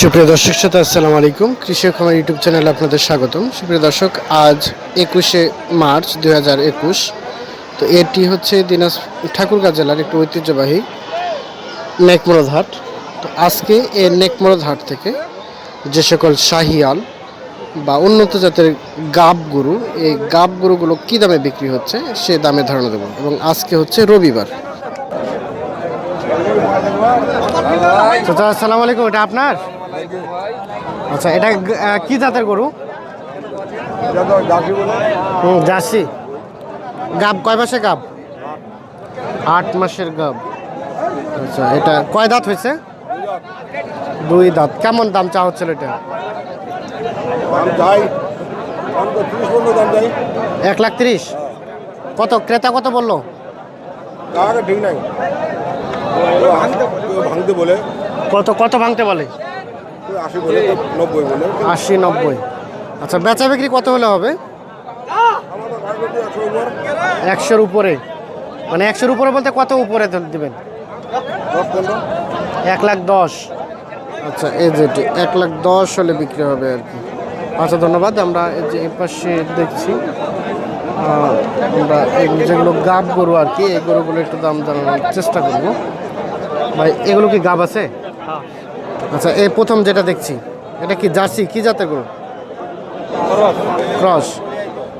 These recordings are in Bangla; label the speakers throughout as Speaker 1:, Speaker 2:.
Speaker 1: সুপ্রিয় দর্শক শ্রোতা, আসসালামু আলাইকুম। কৃষক আমার ইউটিউব চ্যানেলে আপনাদের স্বাগতম। সুপ্রিয় দর্শক, আজ একুশে মার্চ দুই হাজার একুশ। তো এটি হচ্ছে দিনাজ ঠাকুরগাঁ জেলার একটি ঐতিহ্যবাহী নেকমরদ হাট। তো আজকে এই নেকমরদ হাট থেকে যে সকল শাহিয়াল বা উন্নত জাতের গাব গরু, এই গাব গরুগুলো কী দামে বিক্রি হচ্ছে সে দামে ধারণা দেবো এবং আজকে হচ্ছে রবিবার। চাচা, আসসালামু আলাইকুম, এটা আপনার? আচ্ছা এটা কি জাতের গরু? হুম, জার্সি। গাব, কয় মাসের গাব? আট মাসের গাব। আচ্ছা এটা কয় দাঁত হয়েছে? দুই দাঁত। কেমন দাম চা হচ্ছিল এটা? এক লাখ তিরিশ। কত, ক্রেতা কত বলল?
Speaker 2: ঠিক নাই। ভাঙতে বলে।
Speaker 1: কত কত ভাঙতে বলে?
Speaker 2: আশি বলে নব্বই বলে।
Speaker 1: আশি নব্বই। আচ্ছা বেচা বিক্রি কত হলে হবে? একশোর উপরে। মানে একশোর উপরে বলতে কত উপরে দিবেন? এক লাখ দশ। আচ্ছা এই যেটি এক লাখ দশ হলে বিক্রি হবে আর কি। আচ্ছা ধন্যবাদ। আমরা এই যে পাশে দেখছি আমরা যেগুলো গাব গরু আর কি এই গরুগুলো একটু দাম জানানোর চেষ্টা করব। ভাই এগুলো কি গাব আছে? আচ্ছা এই প্রথম যেটা দেখছি এটা কি জার্সি? কি জাতের গরু? ক্রস।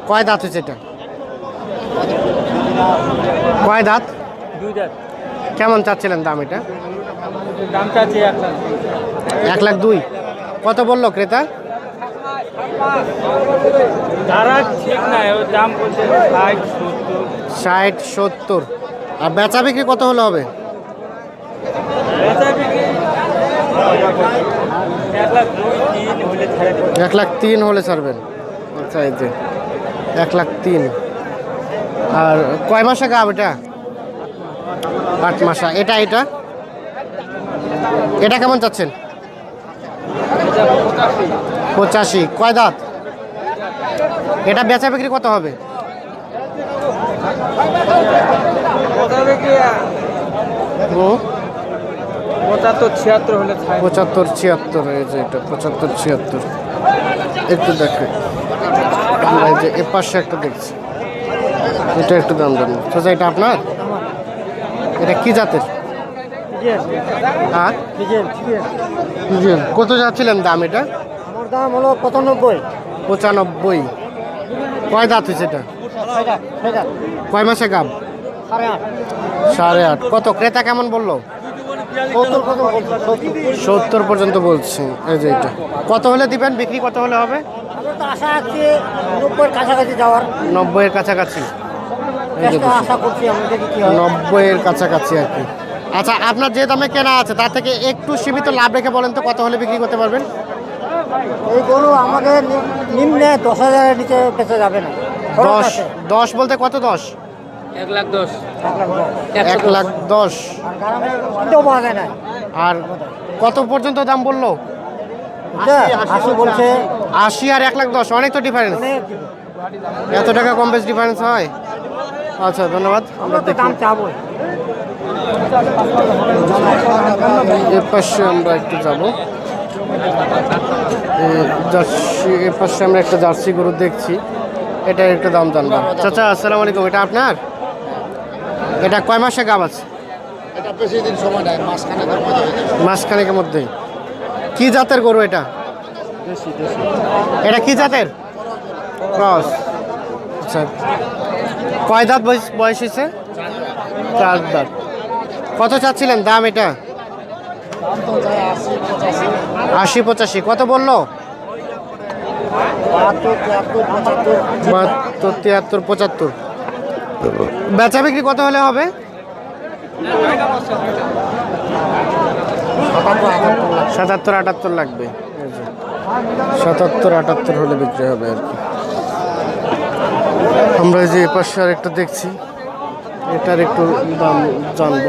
Speaker 1: কয় দাঁত হয়েছে এটা? কয় দাঁত?
Speaker 3: দুই দাঁত।
Speaker 1: কেমন চাচ্ছিলেন দাম এটা?
Speaker 3: দাম চাচ্ছি এক লাখ।
Speaker 1: এক লাখ দুই। কত বলল ক্রেতা?
Speaker 3: তারা ঠিক নাই ওর দাম বলছে ষাট সত্তর।
Speaker 1: ষাট সত্তর। আর বেচা বিক্রি কত হলে হবে
Speaker 3: বেচা বিক্রি এক লাখ তিন হলে
Speaker 1: ছাড়বেন। আচ্ছা এই যে, এক লাখ তিন। আর কয় মাসে গাব এটা? আট মাসা। এটা এটা? এটা কেমন চাচ্ছেন? পঁচাশি। কয় দাঁত? এটা বেচা বিক্রি কত হবে?
Speaker 3: পঁচাত্তর ছিয়াত্তর হলে
Speaker 1: পঁচাত্তর ছিয়াত্তর এই যে এটা পঁচাত্তর ছিয়াত্তর। একটু দেখে। আমরা এই যে এ পাশে একটা দেখছি। এটা একটু দাম দাম। চাচা এটা আপনার? এটা কি জাতের? হ্যাঁ? কত যাচ্ছিলেন দাম এটা?
Speaker 3: আমার দাম হলো পঁচানব্বই।
Speaker 1: পঁচানব্বই। কয় দাঁত হয়েছে এটা? কয় মাসে গাব?
Speaker 3: সাড়ে আট।
Speaker 1: সাড়ে আট। কত? ক্রেতা কেমন বলল?
Speaker 3: সত্তর
Speaker 1: পর্যন্ত বলছি এই যে এটা। কত হলে দিবেন? বিক্রি কত হলে হবে?
Speaker 3: তো আশা আছে নব্বইয়ের কাছাকাছি যাওয়ার।
Speaker 1: নব্বইয়ের কাছাকাছি। নব্বইয়ের কাছাকাছি আর কি। আচ্ছা আপনার যে দামে কেনা আছে তার থেকে একটু সীমিত লাভ রেখে বলেন তো কত হলে বিক্রি করতে পারবেন?
Speaker 3: এই গরু আমাদের নিম্নে দশ হাজারের নিচে বেচা যাবে না।
Speaker 1: দশ দশ বলতে কত দশ?
Speaker 3: এক লাখ দশ।
Speaker 1: এক লাখ দশ।
Speaker 3: আর
Speaker 1: কত পর্যন্ত দাম বলল?
Speaker 3: বলছে।
Speaker 1: আশি আর এক লাখ দশ অনেক তো ডিফারেন্স এত টাকা কম বেশ ডিফারেন্স হয়? আচ্ছা ধন্যবাদ। আমরা
Speaker 3: আমরা দাম চাবই।
Speaker 1: এ পাশে আমরা একটু যাব। জার্সি এ পাশে আমরা একটা জার্সি গরু দেখছি। এটা একটু দাম জানব। চাচা আসসালামু আলাইকুম। এটা আপনার? এটা কয় মাসে গাব আছে?
Speaker 2: এটা বেশি দিন সময় নেয় মাঝখানে
Speaker 1: মাসখানেকের মধ্যে। কি জাতের গরু এটা? এটা কি জাতের? ক্রস। আচ্ছা। কয় দাঁত বয়স হয়েছে? চার দাঁত। কত চাচ্ছিলেন দাম এটা? আশি পঁচাশি। কত বলল?
Speaker 3: বাহাত্তর তিয়াত্তর পঁচাত্তর।
Speaker 1: বেচা বিক্রি কত হলে হবে? সাতাত্তর আটাত্তর লাগবে। সাতাত্তর আটাত্তর হলে বিক্রি হবে আর কি। আমরা এই যে এপাশে আর একটা দেখছি। এটার একটু দাম জানব।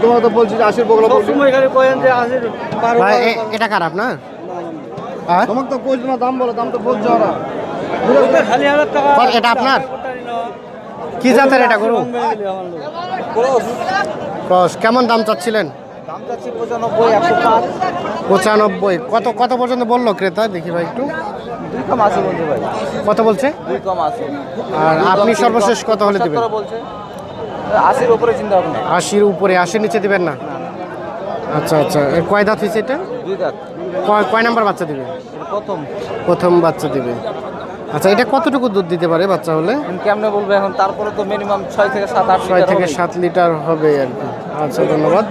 Speaker 2: তোমার তো বলছি যে আশির বগলা বলছি
Speaker 1: ভাই এ- এটা কার আপনার? হ্যাঁ?
Speaker 2: তোমাকে তো কইছো না দাম বলো দাম তো বলছো ওরা।
Speaker 1: এটা আপনার? কি জাতের এটা গরু? ক্রস কেমন দাম চাচ্ছিলেন?
Speaker 3: পঁচানব্বই।
Speaker 1: কত কত পর্যন্ত বলল ক্রেতা? দেখি ভাই একটু।
Speaker 3: দুই কম আছে বলছে ভাই
Speaker 1: কত বলছে?
Speaker 3: দুই কম আছে
Speaker 1: আর আপনি সর্বশেষ কত হলে দিবেন?
Speaker 3: বলছে। আশির উপরে চিন্তা ভাবনা।
Speaker 1: আশির উপরে আশির নিচে দিবেন না? আচ্ছা আচ্ছা। কয় দাঁত হয়েছে এটা?
Speaker 3: দুই দাঁত।
Speaker 1: কয় কয় নাম্বার বাচ্চা দিবে?
Speaker 3: প্রথম।
Speaker 1: প্রথম বাচ্চা দিবে। আচ্ছা এটা কতটুকু দুধ দিতে পারে বাচ্চা হলে?
Speaker 3: কেমনে বলব এখন? তারপরে তো মিনিমাম ছয় থেকে সাত আট
Speaker 1: ছয় থেকে সাত লিটার হবে আর কি। আচ্ছা ধন্যবাদ।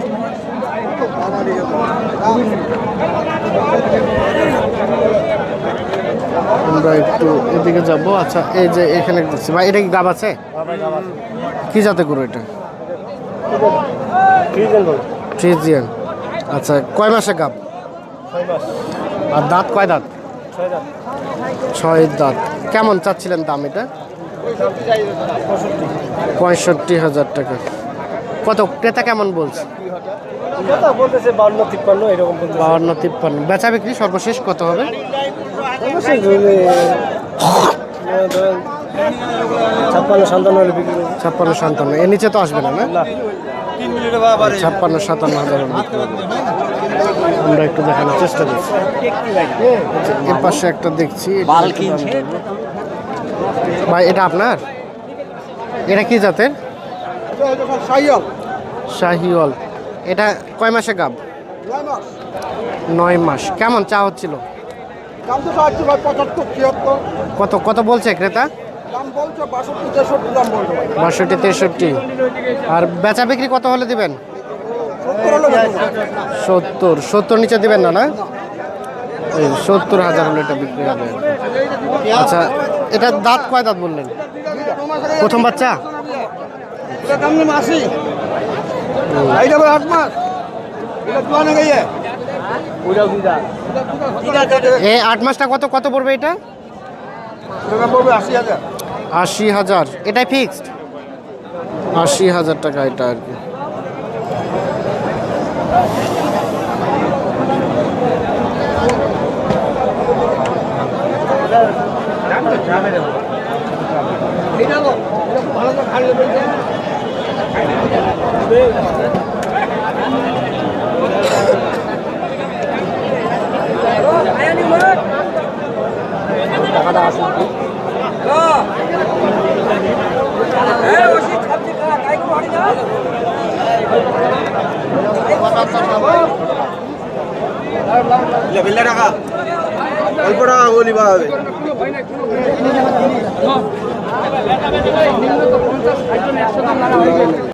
Speaker 1: আমরা একটু এদিকে যাব। আচ্ছা এই যে এখানে দেখছি। ভাই এটা কি গাব আছে? কি জাতে গরু এটা? ফ্রিজিয়ান আচ্ছা কয় মাসে গাব? আর দাঁত কয় দাঁত? ছয় দাঁত। কেমন চাচ্ছিলেন দাম এটা? পঁয়ষট্টি হাজার টাকা। কত? ক্রেতা কেমন বলছে? বাউন্ন তিপ্পান্ন। বেচা বিক্রি সর্বশেষ কত হবে?
Speaker 3: ছাপ্পান্ন সান্তান্ন হলে বিক্রি
Speaker 1: ছাপ্পান্ন সাতান্ন এর নিচে তো আসবে না না? ছাপ্পান্ন সাতান্ন হাজার আমরা একটু দেখানোর চেষ্টা করছি। এর পাশে একটা দেখছি। ভাই এটা আপনার? এটা কি জাতের? শাহিওয়াল। এটা কয় মাসে গাব? নয় মাস। কেমন চা হচ্ছিল? কত কত বলছে ক্রেতা?
Speaker 2: বাষট্টি তেষট্টি
Speaker 1: আর বেচা বিক্রি কত হলে দিবেন?
Speaker 2: সত্তর
Speaker 1: সত্তর নিচে দিবেন না না? সত্তর হাজার হলে এটা বিক্রি হবে। আচ্ছা এটা দাঁত কয় দাঁত বললেন? প্রথম বাচ্চা?
Speaker 2: ভাই আট মাস।
Speaker 1: এই আট মাসটা কত কত পড়বে এটা?
Speaker 2: আশি হাজার।
Speaker 1: এটাই ফিক্সড আশি হাজার টাকা এটা আর কি।
Speaker 2: ভালো করে খাইলে বলছে টাকা। অল্প টাকা বলিবা হবে।